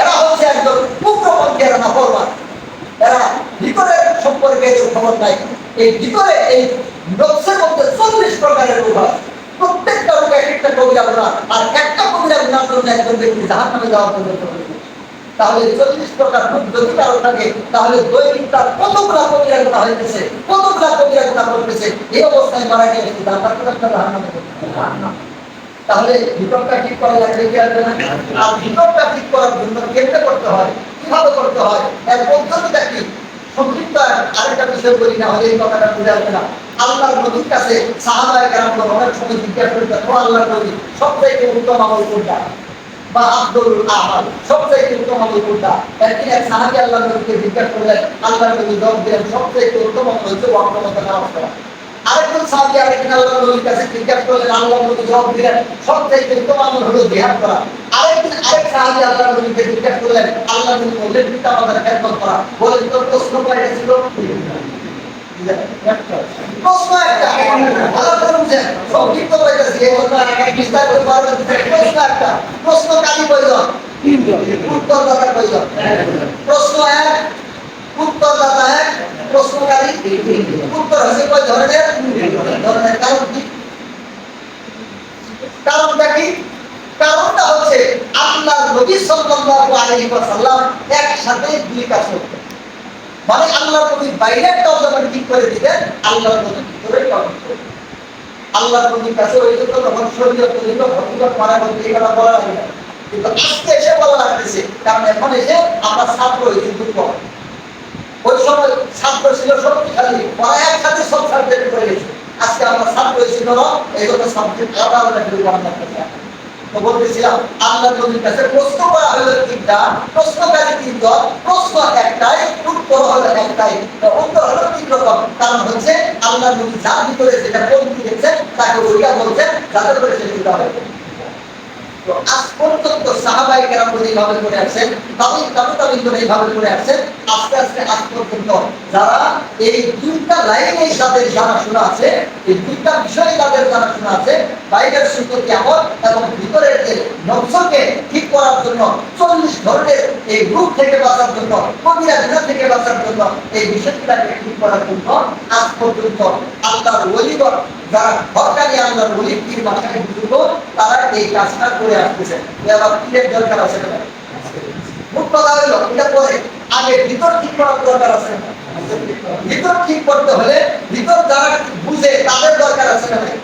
এরা হচ্ছে একজন উগ্রপন্থী এরা নফরমান। এরা ভিতরের সম্পর্কে এদের খবর নাই। এই ভিতরে এই নকশের মধ্যে চল্লিশ প্রকারের রোগ প্রত্যেকটা রোগ এক একটা কবিরা গুণা আর একটা কবিরা গুণার জন্য একজন ব্যক্তি জাহান নামে যাওয়ার জন্য তাহলে চল্লিশ প্রকার যদি কারও থাকে, তাহলে দৈনিক তার কতগুলা কবিরা গুণা হইতেছে, কতগুলা কবিরা করতেছে, এই অবস্থায় মারা তার কোনো একটা জাহান নামে তাহলে ভিতরটা ঠিক করা লাগবে কি আসবে না আর ভিতরটা ঠিক করার জন্য কেমনে করতে হয়, কীভাবে করতে হয়? এর পদ্ধতিটা কি? সংক্ষিপ্ত আরেকটা বিষয় বলি না হলে এই কথাটা বুঝে আসবে না। আল্লাহর নদীর কাছে সাহাবায় অনেক সময় জিজ্ঞাসা আল্লাহর নদী উত্তম আমল কোনটা? বা আব্দুল উত্তম আমল কোনটা? একদিন এক সাহাবি আল্লাহর নদীকে জিজ্ঞাসা করলেন, আল্লাহর নদী উত্তম আমল হচ্ছে নামাজ আরেকজন সাহাবী আরেকজন আল্লাহর নবীর কাছে জিজ্ঞাসা করলেন, আল্লাহর নবী জবাব দিলেন, সবচাইতে উত্তম আমল হলো জিহাদ করা। আরেকদিন আরেক সাহাবী আল্লাহর নবীকে জিজ্ঞাসা করলেন, আল্লাহর নবী বললেন, পিতা মাতার খেদমত করা। বলেন, তোর প্রশ্ন কয়টা ছিল? প্রশ্ন এক, উত্তরদাতা এক প্রশ্নকারী উত্তর হচ্ছে কয় ধরনের? কারণটা কি? কারণটা হচ্ছে আল্লাহ নবী সাল্লাল্লাহু আলাইহি ওয়াসাল্লাম একসাথে দুই কাজ করতেন। মানে আল্লাহ নবী বাইরেরটাও যখন ঠিক করে দিতেন আল্লাহ নবী ভিতরেরটাও ঠিক করে দিতেন। আল্লাহ নবীর কাছে ওই জন্য তখন শরীয়ত দিল ভক্তিগত মারা করতে এই কথা বলা না। কিন্তু আজকে এসে বলা লাগতেছে, কারণ এখন এসে আমরা ছাত্র হয়েছি, দুঃখ ওই সময় ছাত্র ছিল শক্তিশালী। ওরা একসাথে সব সাবজেক্ট করে গেছে। আজকে আমরা ছাত্র নরম এই জন্য সাবজেক্ট আলাদা আলাদা করে। তো বলতেছিলাম, আল্লাহ নবীর প্রশ্ন করা হলো তিনটা। প্রশ্নকারী প্রশ্ন একটাই, উত্তর হলো একটাই। তো উত্তর হলো কারণ হচ্ছে, আল্লাহ নবী যার ভিতরে যেটা তাকে ওইটা বলছেন, যাতে করে সে দিতে হবে আজ পর্যন্ত সাহাবাই করে আসছেন করে আসছেন আস্তে আস্তে যারা এই দুইটা লাইনের সাথে জানাশোনা আছে, এই দুইটা বিষয়ে যাদের জানাশোনা আছে। বাইরের সুস্থ কেমন এবং ভিতরের যে নকশকে ঠিক করার জন্য, চল্লিশ ধরনের এই রূপ থেকে বাঁচার জন্য কবিরা গুণা থেকে বাঁচার জন্য এই বিষয়গুলাকে ঠিক করার জন্য আজ পর্যন্ত আল্লাহর ওলিগণ, যারা হকানি আল্লাহর ওলি, পীর মাথায় বুঝুব তারা এই কাজটা করে আসতেছে। এবার পীরের দরকার আছে মুখ কথা হইল এটা পরে আগে ভিতর ঠিক করার দরকার আছে ভিতর ঠিক করতে হলে ভিতর যারা বুঝে তাদের দরকার আছে না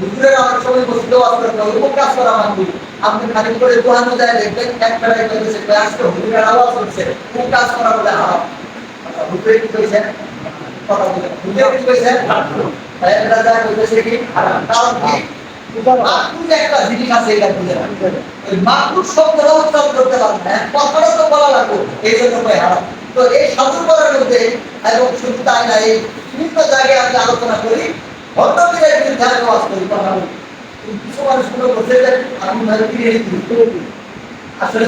হুজুরের আমার সময় বসতে ওয়াজ করতে হবে কোন কাজ করা মাহবুব আপনি খালি করে দোহানো যায় দেখবেন, এক বেলায় কইতেছে কই আজকে হুজুরের আওয়াজ হচ্ছে কোন কাজ করা বলে হারাম। হুজুরে কি কইছে? কথা বলে হুজুরে কি কইছে? এটা যা কইতেছে কি? হারাম। কারণ কি? মাহবুব একটা জিনিস আছে, এটা বুঝে না। ওই শব্দটা উচ্চারণ করতে পারবে না। কথাটা তো বলা লাগবে, এই জন্য কই হারাম। তো এই সাধু করার মধ্যে এবং শুধু তাই না, এই বিভিন্ন জায়গায় আমি আলোচনা করি ভদ্রপীরের বিরুদ্ধে আমি ওয়াজ করি কথা কিছু মানুষ মনে করছে যে আমি ভাই পীরের আসলে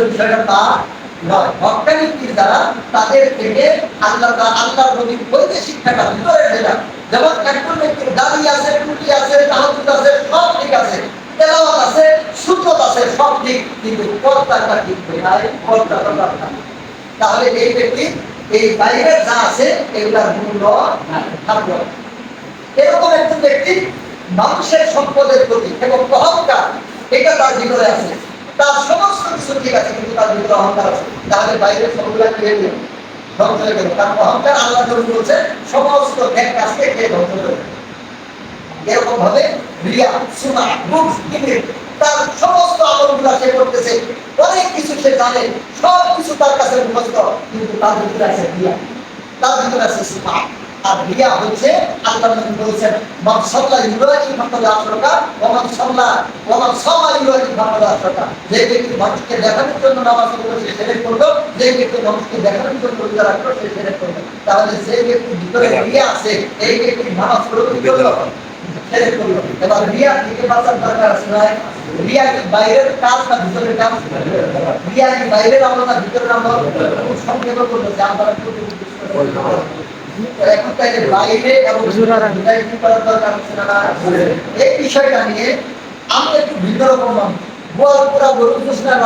তা তাদের আল্লাহ আল্লাহ নবীর বইতে শিক্ষাটা ভিতরে যেটা যেমন একজন আছে টুটি আছে তাহাজুদ আছে, সব ঠিক আছে, তেলাওয়াত আছে, সুন্নত আছে, সব ঠিক, কিন্তু তাহলে এই ব্যক্তি, এই বাইরের যা আছে, এগুলার মূল্য থাকবে। এরকম একজন ব্যক্তি মানুষের সম্পদের প্রতি এবং অহংকার এটা তার ভিতরে আছে। তার সমস্ত কিছু ঠিক আছে, কিন্তু তার ভিতরে অহংকার আছে। তাহলে বাইরের সবগুলা খেয়ে ধ্বংস হয়ে গেল। অহংকার আল্লাহ বলছে, সমস্ত কাজকে খেয়ে ধ্বংস দেবে। এরকম ভাবে রিয়া ইংরেজ, তার সমস্ত সে করতেছে। অনেক কিছু সে জানে সব কিছু তার কাছে মুখস্থ, কিন্তু তার ভিতরে আছে রিয়া। তার ভিতরে আছে সুনা আর রিয়া হচ্ছে আল্লাহ নবী বলেছেন, মান সাল্লা ইউরাকি ফাকাদ আশরাকা ওয়া মান সাল্লা, ওয়া মান সামা ইউরাকি ফাকাদ আশরাকা। যে ব্যক্তি মানুষকে দেখানোর জন্য নামাজ পড়ল সে শিরক করল যে ব্যক্তি মানুষকে দেখানোর জন্য রোজা রাখল সে শিরক করল তাহলে যে ব্যক্তির ভিতরে রিয়া আছে, এই ব্যক্তি নামাজ পড়ল কি করল শিরক করল সংক্ষেপে যে আমরা এখন তাইলে বাইরে এবং ভিতরে কি করার দরকার আছে না? এই বিষয়টা নিয়ে আমি একটু ভিন্ন রকম বল পুরা গরু কৃষ্ণের